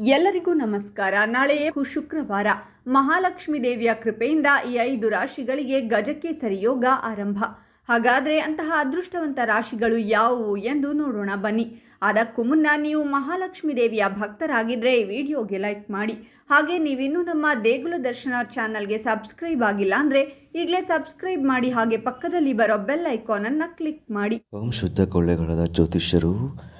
ಎಲ್ಲರಿಗೂ ನಮಸ್ಕಾರ. ನಾಳೆ ಶುಕ್ರವಾರ ಮಹಾಲಕ್ಷ್ಮಿ ದೇವಿಯ ಕೃಪೆಯಿಂದ ಈ ಐದು ರಾಶಿಗಳಿಗೆ ಗಜಕ್ಕೆ ಸರಿಯೋಗ ಆರಂಭ. ಹಾಗಾದರೆ ಅಂತಹ ಅದೃಷ್ಟವಂತ ರಾಶಿಗಳು ಯಾವುವು ಎಂದು ನೋಡೋಣ ಬನ್ನಿ. ಅದಕ್ಕೂ ಮುನ್ನ ನೀವು ಮಹಾಲಕ್ಷ್ಮಿ ದೇವಿಯ ಭಕ್ತರಾಗಿದ್ದರೆ ಈ ವಿಡಿಯೋಗೆ ಲೈಕ್ ಮಾಡಿ. ಹಾಗೆ ನೀವಿನ್ನೂ ನಮ್ಮ ದೇಗುಲ ದರ್ಶನ ಚಾನಲ್ಗೆ ಸಬ್ಸ್ಕ್ರೈಬ್ ಆಗಿಲ್ಲ ಅಂದರೆ ಈಗಲೇ ಸಬ್ಸ್ಕ್ರೈಬ್ ಮಾಡಿ ಹಾಗೆ ಪಕ್ಕದಲ್ಲಿ ಬರೋ ಬೆಲ್ ಐಕಾನನ್ನು ಕ್ಲಿಕ್ ಮಾಡಿ. ಓಂ ಶುದ್ಧ ಕೊಳ್ಳೆಗಳದ ಜ್ಯೋತಿಷ್ಯರು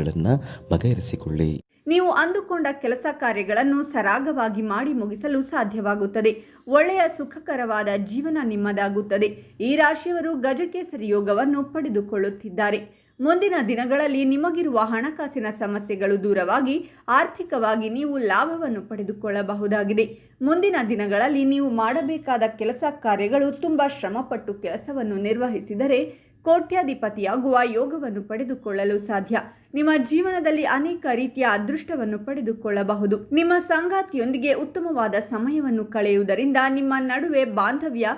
ಸಮಸ್ಯೆಗಳನ್ನು ಬಗೆಹರಿಸಿಕೊಳ್ಳಿ. ನೀವು ಅಂದುಕೊಂಡ ಕೆಲಸ ಕಾರ್ಯಗಳನ್ನು ಸರಾಗವಾಗಿ ಮಾಡಿ ಮುಗಿಸಲು ಸಾಧ್ಯವಾಗುತ್ತದೆ. ಒಳ್ಳೆಯ ಸುಖಕರವಾದ ಜೀವನ ನಿಮ್ಮದಾಗುತ್ತದೆ. ಈ ರಾಶಿಯವರು ಗಜಕೇಸರಿ ಯೋಗವನ್ನು ಪಡೆದುಕೊಳ್ಳುತ್ತಿದ್ದಾರೆ. ಮುಂದಿನ ದಿನಗಳಲ್ಲಿ ನಿಮಗಿರುವ ಹಣಕಾಸಿನ ಸಮಸ್ಯೆಗಳು ದೂರವಾಗಿ ಆರ್ಥಿಕವಾಗಿ ನೀವು ಲಾಭವನ್ನು ಪಡೆದುಕೊಳ್ಳಬಹುದಾಗಿದೆ. ಮುಂದಿನ ದಿನಗಳಲ್ಲಿ ನೀವು ಮಾಡಬೇಕಾದ ಕೆಲಸ ಕಾರ್ಯಗಳು ತುಂಬ ಶ್ರಮಪಟ್ಟು ಕೆಲಸವನ್ನು ನಿರ್ವಹಿಸಿದರೆ ಕೋಟ್ಯಾಧಿಪತಿಯಾಗುವ ಯೋಗವನ್ನು ಪಡೆದುಕೊಳ್ಳಲು ಸಾಧ್ಯ. ನಿಮ್ಮ ಜೀವನದಲ್ಲಿ ಅನೇಕ ರೀತಿಯ ಅದೃಷ್ಟವನ್ನು ಪಡೆದುಕೊಳ್ಳಬಹುದು. ನಿಮ್ಮ ಸಂಗಾತಿಯೊಂದಿಗೆ ಉತ್ತಮವಾದ ಸಮಯವನ್ನು ಕಳೆಯುವುದರಿಂದ ನಿಮ್ಮ ನಡುವೆ ಬಾಂಧವ್ಯ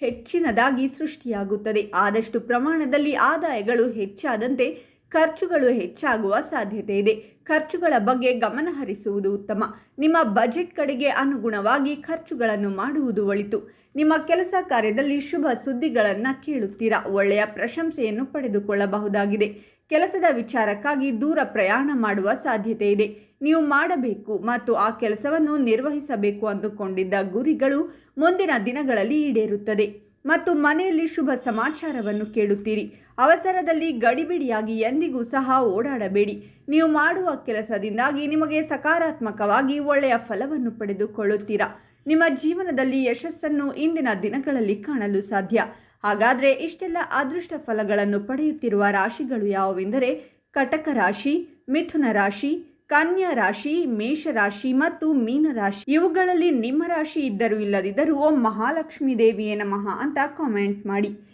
ಹೆಚ್ಚಿನದಾಗಿ ಸೃಷ್ಟಿಯಾಗುತ್ತದೆ. ಆದಷ್ಟು ಪ್ರಮಾಣದಲ್ಲಿ ಆದಾಯಗಳು ಹೆಚ್ಚಾದಂತೆ ಖರ್ಚುಗಳು ಹೆಚ್ಚಾಗುವ ಸಾಧ್ಯತೆ ಇದೆ. ಖರ್ಚುಗಳ ಬಗ್ಗೆ ಗಮನ ಹರಿಸುವುದು ಉತ್ತಮ. ನಿಮ್ಮ ಬಜೆಟ್ ಕಡೆಗೆ ಅನುಗುಣವಾಗಿ ಖರ್ಚುಗಳನ್ನು ಮಾಡುವುದು ಒಳಿತು. ನಿಮ್ಮ ಕೆಲಸ ಕಾರ್ಯದಲ್ಲಿ ಶುಭ ಸುದ್ದಿಗಳನ್ನು ಕೇಳುತ್ತೀರಾ? ಒಳ್ಳೆಯ ಪ್ರಶಂಸೆಯನ್ನು ಪಡೆದುಕೊಳ್ಳಬಹುದಾಗಿದೆ. ಕೆಲಸದ ವಿಚಾರಕ್ಕಾಗಿ ದೂರ ಪ್ರಯಾಣ ಮಾಡುವ ಸಾಧ್ಯತೆ ಇದೆ. ನೀವು ಮಾಡಬೇಕು ಮತ್ತು ಆ ಕೆಲಸವನ್ನು ನಿರ್ವಹಿಸಬೇಕು ಅಂದುಕೊಂಡಿದ್ದ ಗುರಿಗಳು ಮುಂದಿನ ದಿನಗಳಲ್ಲಿ ಈಡೇರುತ್ತದೆ. ಮತ್ತು ಮನೆಯಲ್ಲಿ ಶುಭ ಸಮಾಚಾರವನ್ನು ಕೇಳುತ್ತೀರಿ. ಅವಸರದಲ್ಲಿ ಗಡಿಬಿಡಿಯಾಗಿ ಎಂದಿಗೂ ಸಹ ಓಡಾಡಬೇಡಿ. ನೀವು ಮಾಡುವ ಕೆಲಸದಿಂದಾಗಿ ನಿಮಗೆ ಸಕಾರಾತ್ಮಕವಾಗಿ ಒಳ್ಳೆಯ ಫಲವನ್ನು ಪಡೆದುಕೊಳ್ಳುತ್ತೀರಾ? ನಿಮ್ಮ ಜೀವನದಲ್ಲಿ ಯಶಸ್ಸನ್ನು ಇಂದಿನ ದಿನಗಳಲ್ಲಿ ಕಾಣಲು ಸಾಧ್ಯ. ಹಾಗಾದರೆ ಇಷ್ಟೆಲ್ಲ ಅದೃಷ್ಟ ಫಲಗಳನ್ನು ಪಡೆಯುತ್ತಿರುವ ರಾಶಿಗಳು ಯಾವುವೆಂದರೆ ಕಟಕ ರಾಶಿ, ಮಿಥುನ ರಾಶಿ, ಕನ್ಯಾ ರಾಶಿ ಮೇಷರಾಶಿ ಮತ್ತು ಮೀನರಾಶಿ ಇವುಗಳಲ್ಲಿ ನಿಮ್ಮ ರಾಶಿ ಇದ್ದರೂ ಇಲ್ಲದಿದ್ದರೂ ಓಂ ಮಹಾಲಕ್ಷ್ಮೀ ದೇವಿಯೇ ನಮಃ ಅಂತ ಕಾಮೆಂಟ್ ಮಾಡಿ.